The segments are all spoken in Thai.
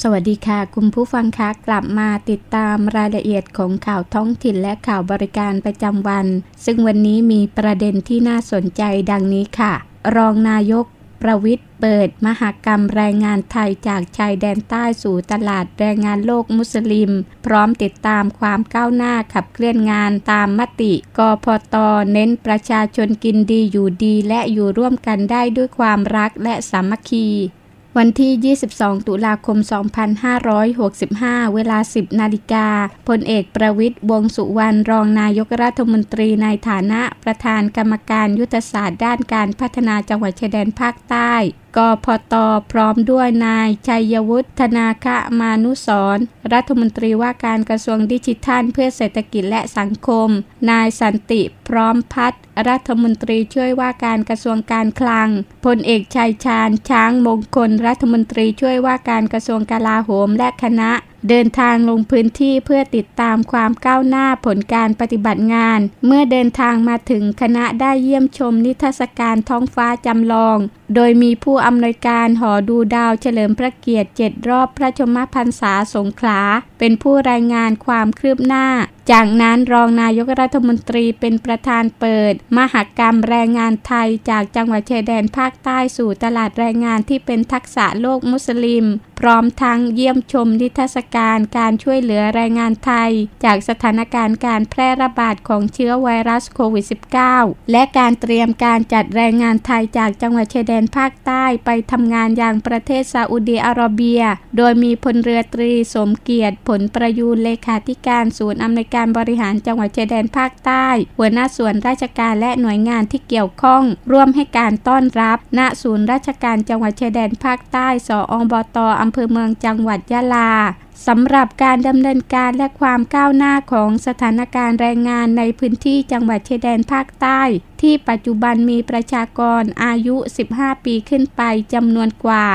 สวัสดีค่ะ คุณผู้ฟังคะกลับมาติดตามรายละเอียดของข่าวท้องถิ่นและข่าวบริการประจำวัน ซึ่งวันนี้มีประเด็นที่น่าสนใจดังนี้ค่ะ รองนายกประวิทย์เปิดมหกรรมแรงงานไทยจากชายแดนใต้สู่ตลาดแรงงานโลกมุสลิม พร้อมติดตามความก้าวหน้าขับเคลื่อนงานตามมติกพตเน้นประชาชนกินดีอยู่ดีและอยู่ร่วมกันได้ด้วยความรักและสามัคคี วันที่ 22 ตุลาคม 2565 เวลา 10 นาฬิกา พลเอกประวิทย์วงสุวรรณรองนายกรัฐมนตรีในฐานะประธานกรรมการยุทธศาสตร์ด้านการพัฒนาจังหวัดชายแดนภาคใต้ กพตพร้อมด้วยนายชัยวุฒิธนาคมานุสรรัฐมนตรีว่าการกระทรวงดิจิทัล เพื่อเศรษฐกิจและสังคม นายสันติพร้อมพัฒรัฐมนตรีช่วยว่าการกระทรวงการคลังพลเอกชัยชาญช้างมงคล รัฐมนตรีช่วยว่าการกระทรวงกลาโหมและคณะ เดินทางลงพื้นที่เพื่อติดตามความก้าวหน้าผลการปฏิบัติงาน เมื่อเดินทางมาถึงคณะได้เยี่ยมชมนิทรรศการท้องฟ้าจำลองโดยมีผู้อำนวยการหอดูดาวเฉลิมพระเกียรติ 7 รอบพระชมพรรษาสงขลา เป็นผู้รายงานความคืบหน้า จากนั้นรองนายกรัฐมนตรีเป็นประธานเปิด มหกรรมแรงงานไทยจากจังหวัดชายแดนภาคใต้สู่ตลาดแรงงานที่เป็นทักษะโลกมุสลิม พร้อมทั้งเยี่ยมชมนิทรรศการการช่วยเหลือแรงงานไทย จากสถานการณ์การแพร่ระบาดของเชื้อไวรัสโควิด -19 และการเตรียมการจัดแรงงานไทยจากจังหวัดชายแดนภาคใต้ไปทำงานอย่างประเทศซาอุดีอาระเบีย โดยมีพลเรือตรีสมเกียรติผลประยูนเลขาธิการศูนย์อำนวยการบริหารจังหวัดชายแดนภาคใต้ หัวหน้าส่วนราชการและหน่วยงานที่เกี่ยวข้อง ร่วมให้การต้อนรับ ณศูนย์ราชการจังหวัดชายแดนภาคใต้ สออบตอำเภอเมืองจังหวัดยะลาสำหรับการดำเนินการและความก้าวหน้าของสถานการณ์แรงงานในพื้นที่จังหวัดชายแดนภาคใต้ ที่ปัจจุบันมีประชากรอายุ 15 ปีขึ้นไปจำนวนกว่า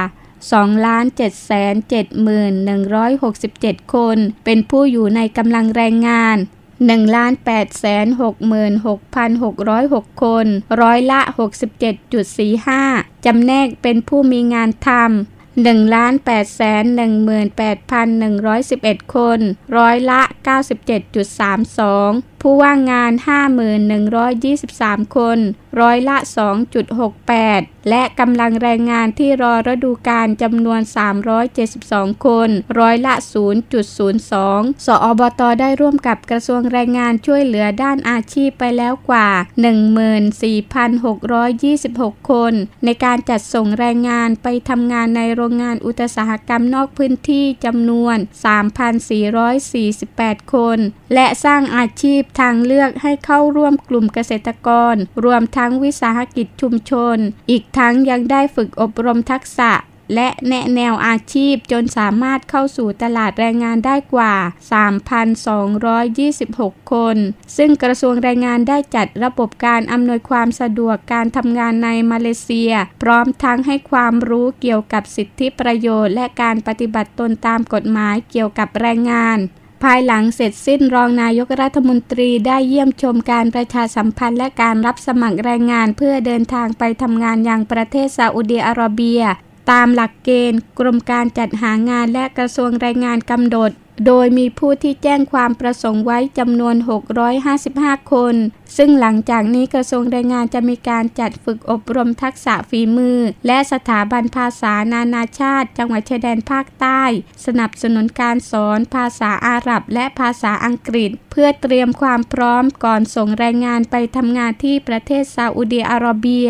2,770,167 คน เป็นผู้อยู่ในกำลังแรงงาน 1,866,606 คน ร้อยละ 67.45 จำแนกเป็นผู้มีงานทำ 1,818,111 คน ร้อยละ 97.32 ผู้ว่างงาน 51,123 คน ร้อยละ 2.68 และกำลังแรงงานที่รอฤดูการจำนวน 372 คน ร้อยละ 0.02 สอบตได้ร่วมกับกระทรวงแรงงานช่วยเหลือด้านอาชีพไปแล้วกว่า 14,626 คน ในการจัดส่งแรงงานไปทำงานในโรงงานอุตสาหกรรมนอกพื้นที่จำนวน 3,448 คน และสร้างอาชีพทางเลือกให้เข้าร่วมกลุ่มเกษตรกร รวมทั้งวิสาหกิจชุมชน อีกทั้งยังได้ฝึกอบรมทักษะและแนะแนวอาชีพจนสามารถเข้าสู่ตลาดแรงงานได้กว่า 3,226 คน ซึ่งกระทรวงแรงงานได้จัดระบบการอำนวยความสะดวกการทำงานในมาเลเซีย พร้อมทั้งให้ความรู้เกี่ยวกับสิทธิประโยชน์ และการปฏิบัติตนตามกฎหมายเกี่ยวกับแรงงาน ภายหลังเสร็จสิ้นรองนายกรัฐมนตรีได้เยี่ยมชมการประชาสัมพันธ์และการรับสมัครแรงงานเพื่อเดินทางไปทำงานยังประเทศซาอุดีอาระเบีย ตามหลักเกณฑ์ กรมการจัดหางานและกระทรวงแรงงานกำหนด โดยมีผู้ที่แจ้งความประสงค์ไว้จำนวน 655 คน ซึ่งหลังจากนี้กระทรวงแรงงานจะมีการจัดฝึกอบรมทักษะฝีมือ และสถาบันภาษานานาชาติ จังหวัดชายแดนภาคใต้ สนับสนุนการสอนภาษาอาหรับและภาษาอังกฤษ เพื่อเตรียมความพร้อมก่อนส่งแรงงานไปทำงานที่ประเทศซาอุดีอาระเบีย